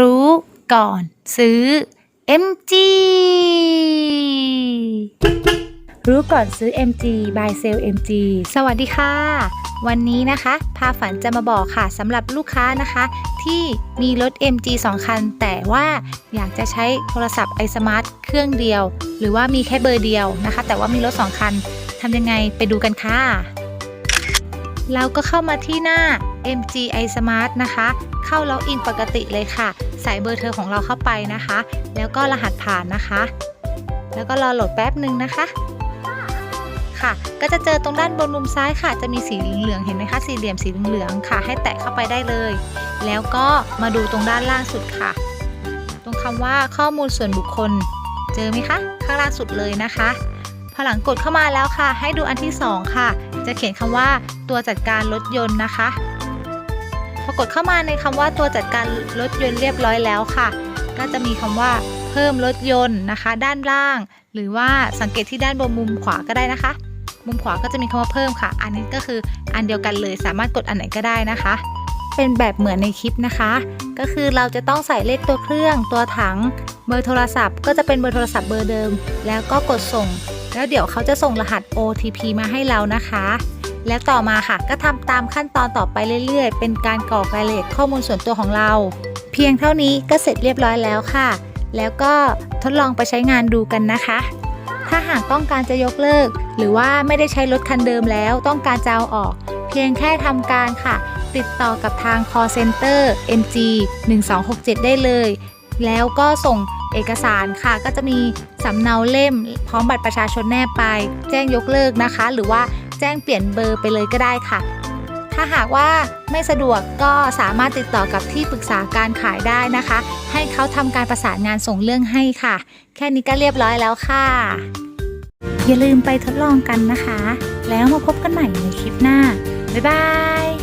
รู้ก่อนซื้อ MG รู้ก่อนซื้อ MG by Sale MG สวัสดีค่ะ วันนี้นะคะ พาฝันจะมาบอกค่ะสำหรับลูกค้านะคะ ที่มีรถ MG 2 คัน แต่ว่าอยากจะใช้โทรศัพท์ iSmart เครื่องเดียว หรือว่ามีแค่เบอร์เดียวนะคะ แต่ว่ามีรถ 2 คันทำยังไงไปดูกันค่ะ เราก็เข้ามาที่หน้า MG iSmart นะคะ เข้าล็อกอินปกติเลยค่ะ ใส่เบอร์เธอของเราเข้าไปนะคะ แล้วก็รหัสผ่านนะคะ แล้วก็รอโหลดแป๊บหนึ่งนะคะ ค่ะ ก็จะเจอตรงด้านบนมุมซ้ายค่ะ จะมีสีเหลืองๆเห็นไหมคะ สี่เหลี่ยมสีเหลืองๆค่ะ ให้แตะเข้าไปได้เลย แล้วก็มาดูตรงด้านล่างสุดค่ะ ตรงคำว่าข้อมูลส่วนบุคคล เจอไหมคะ ข้างล่างสุดเลยนะคะ พอหลังกดเข้ามาแล้วค่ะ ให้ดูอันที่สองค่ะ จะเขียนคำว่าตัวจัดการรถยนต์นะคะ พอกดเข้ามาในคำว่าตัวจัดการรถยนต์เรียบร้อยแล้วค่ะ ก็จะมีคำว่าเพิ่มรถยนต์นะคะ ด้านล่าง หรือว่าสังเกตที่ด้านบนมุมขวาก็ได้นะคะ มุมขวาก็จะมีคำว่าเพิ่มค่ะ อันนี้ก็คืออันเดียวกันเลย สามารถกดอันไหนก็ได้นะคะเป็นแบบเหมือนในคลิปนะคะ ก็คือเราจะต้องใส่เลขตัวเครื่อง ตัวถัง เบอร์โทรศัพท์ ก็จะเป็นเบอร์โทรศัพท์เบอร์เดิม แล้วก็กดส่ง แล้วเดี๋ยวเขาจะส่งรหัส OTP มาให้เรานะคะ แล้วต่อมาค่ะก็ทำตามขั้นตอนต่อไปเรื่อยๆ เป็นการกรอกรายละเอียดข้อมูลส่วนตัวของเรา เพียงเท่านี้ก็เสร็จเรียบร้อยแล้วค่ะ แล้วก็ทดลองไปใช้งานดูกันนะคะ ถ้าหากต้องการจะยกเลิก หรือว่าไม่ได้ใช้รถคันเดิมแล้วต้องการจะเอาออก เพียงแค่ทำการค่ะ ติดต่อกับทาง call center MG 1267 ได้เลย แล้วก็ส่ง เอกสารค่ะ ก็จะมีสำเนาเล่ม พร้อมบัตรประชาชนแนบไป แจ้งยกเลิกนะคะ หรือว่าแจ้งเปลี่ยนเบอร์ไปเลยก็ได้ค่ะ ถ้าหากว่าไม่สะดวกก็สามารถติดต่อกับที่ปรึกษาการขายได้นะคะ ให้เขาทำการประสานงานส่งเรื่องให้ค่ะ แค่นี้ก็เรียบร้อยแล้วค่ะ อย่าลืมไปทดลองกันนะคะ แล้วมาพบกันใหม่ในคลิปหน้าบ๊ายบาย